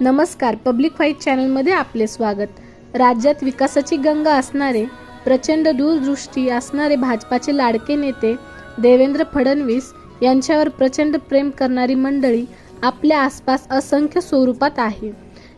नमस्कार public fight चॅनलमध्ये आपले स्वागत. राज्यात विकासाची गंगा असणारे प्रचंड दूरदृष्टी असणारे भाजपाचे लाडके नेते देवेंद्र फडणवीस यांच्यावर प्रचंड प्रेम करणारी मंडळी आपल्या आसपास असंख्य स्वरूपात आहे.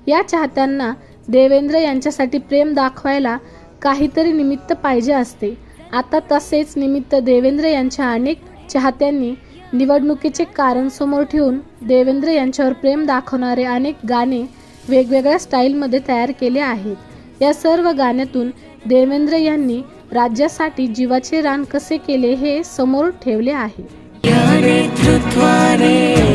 या चाहत्यांना देवेंद्र यांच्यासाठी प्रेम दाखवायला काहीतरी निमित्त पाहिजे असते. आता तसेच निमित्त देवेंद्र यांच्या अनेक चाहत्यांनी निवडणुकीचे कारण समोर ठेवून देवेंद्र यांच्यावर प्रेम दाखवणारे अनेक गाणे वेगवेगळ्या स्टाईलमध्ये तयार केले आहेत. या सर्व गाण्यातून देवेंद्र यांनी राज्यासाठी जीवाचे रान कसे केले हे समोर ठेवले आहे. या नेतृत्वाने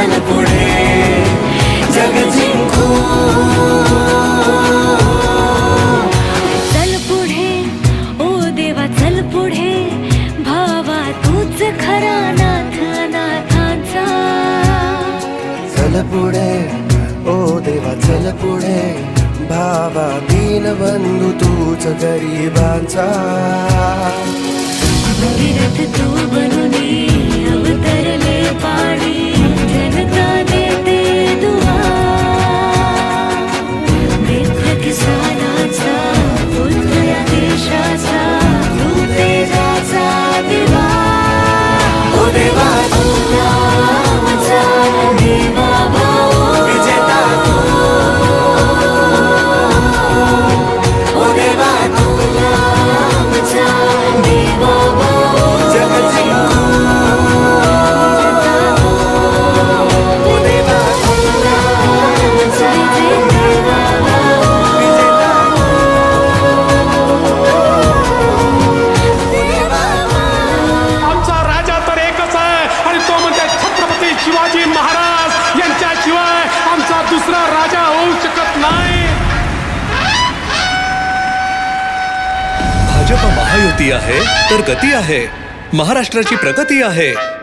चल पुढे. जग जिंकू. चल पुढे ओ देवा चल पुढे. भावा तूच खरा नाथ नाथांचा चल पुढे ओ देवा चल पुढे. भावा दीन बंधू तूच गरिबांचा. भाजप महायुती आहे तर गती आहे. महाराष्ट्राची प्रगती आहे.